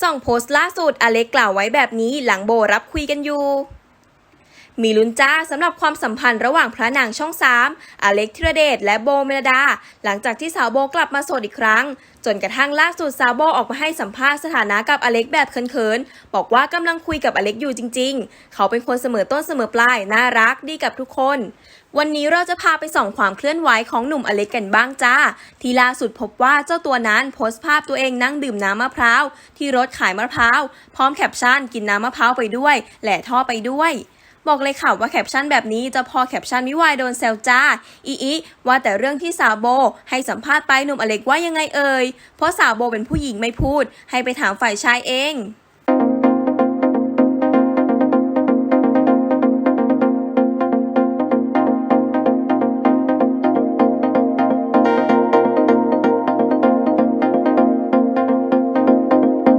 ส่องโพสต์ล่าสุดอเล็กกล่าวไว้แบบนี้หลังโบรับคุยกันอยู่ มีลุ้นจ้าสำหรับความสัมพันธ์ระหว่างพระนางช่อง 3 อเล็กธีรเดชและโบเมลดา หลังจากที่สาวโบกลับมาโสดอีกครั้ง จนกระทั่งล่าสุดสาวโบออกมาให้สัมภาษณ์สถานะกับอเล็กแบบเขินๆ บอกว่ากำลังคุยกับอเล็กอยู่จริง ๆ เขาเป็นคนเสมอต้นเสมอปลาย น่ารักดีกับทุกคน วันนี้เราจะพาไปส่องความเคลื่อนไหวของหนุ่มอเล็กกันบ้างจ้า ที่ล่าสุดพบว่าเจ้าตัวนั้นโพสต์ภาพตัวเองนั่งดื่มน้ำมะพร้าวที่รถขายมะพร้าวพร้อมแคปชั่นกินน้ำมะพร้าวไปด้วยแหล่ท่อไปด้วย บอกเลยค่ะว่าแคปชั่นแบบนี้จะพอแคปชั่นวิวายโดนแซวจ้า อีอีว่าแต่เรื่องที่สาวโบ ให้สัมภาษณ์ไปหนุ่มอเล็กว่ายังไงเอ่ย เพราะสาวโบเป็นผู้หญิงไม่พูด ให้ไปถามฝ่ายชายเอง